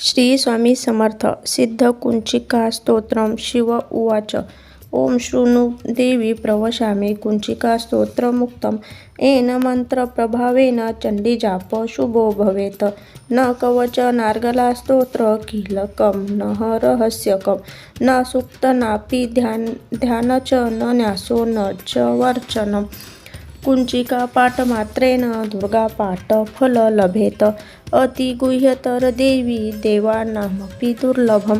श्री स्वामी समर्थ सिद्ध कुंचिका स्तोत्रम शिव उवाच. ओम शृणु देवी प्रवशामि कुंचिका स्तोत्रमुक्तं येन मंत्रप्रभावेन चण्डीजाप शुभो भवेत्. न कवच नार्गला स्तोत्र न रहस्यकं न सूक्तनापि ध्यान ध्यान च न न्यासो न च वर्चनम् कुंचिका पाठमात्रेण लभेत. अतिगुह्यतर देवी देवानामपि दुर्लभं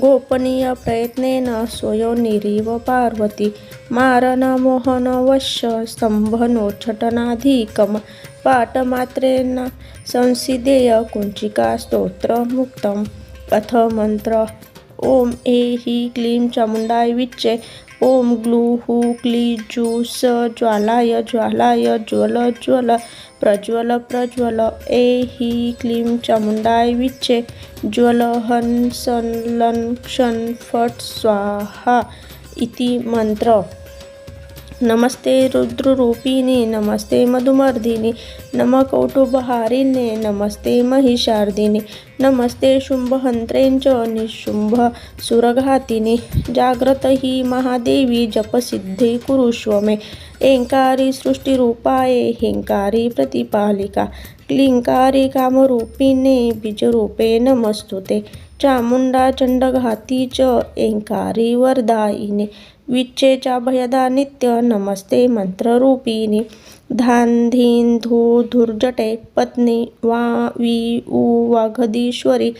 गोपनीय प्रयत्नेन स्वयोनिरिव पार्वती. मारणमोहनवश्य स्तम्भनोच्छटनाधिकं पाठमात्रेण संसिदेय कुञ्चिका ઓમ એ હી ક્લીમ ચામુંડાય વિચ્ચે ઓમ ગ્લુ હુ ક્લી જુ સ જ્વાલાય જ્વાલાય, જ્વલ જ્વલ, પ્રજ્વલ પ્રજ્વલ. એ હી ક્લીમ ચામુંડાય વિચ્ચે જ્વલ, હન, સન, લન, ક્ષણ, ફટ, સ્વાહા, ઇતિ મંત્ર. नमस्ते रुद्ररूपिणी नमस्ते मधुमर्दिनी नम कौटुबहारिणे नमस्ते महिषार्दिनी नमस्ते शुंभहंत्रेंच निशुंभ सुरघातिनी जाग्रत हि महादेवी जपसिद्धे कुरुष्व मे एंकारी सृष्टिरूपाये हेङ्कारी प्रतिपालिका क्लिंकारी कामरूपिणे बीजरूपे नमस्तुते। ते चामुण्डा चण्डघाती च ऐङ्कारी वरदायिने विच्चेच्या भयदा नित्य नमस्ते मंत्ररूपिणी धान धू धुर्जटे पत्नी वा वी उ वाघदीश्वरी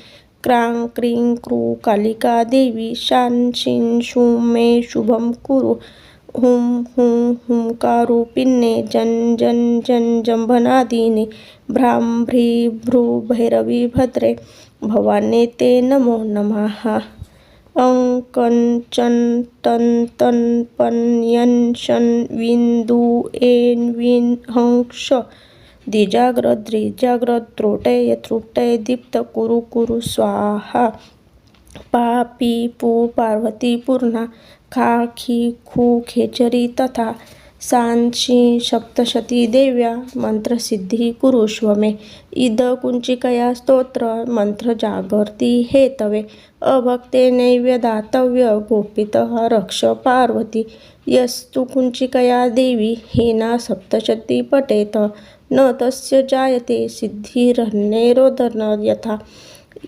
क्रां क्रीं क्रू कालिका देवी शान शिन शुं मे शुभं कुरु। हुं हुं हुंकारूपिण्ये जन जन जन जंभनादिने भ्रां भ्रू भैरवी भद्रे भवाने ते नमो नमः। अं कं चं टं तं पं यं शन विं दू ऐं विं हं क्ष द्विजाग्र त्रुटय दीप्त कुरु कुरु स्वाहा। पा पी पू पार्वती पूर्णा खा खी खू खेचरी तथा सांशी सप्तशती देव्या मंत्रसिद्धी कुरुष्व मे इद कुंचिकया स्तोत्र मंत्र जागर्ती हेतवे अभक्ते नैव्य दातव्य गोपित रक्ष पार्वती यस्तु कुंचिकया देवी हेना सप्तशती पटेत न तस्य जायते सिद्धिरन्यैरोदन यथा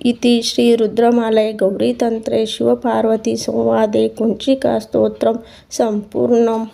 इति श्रीरुद्रमालये गौरीतन्त्रे शिवपार्वती संवादे कुञ्चिकास्तोत्रं सम्पूर्णम्।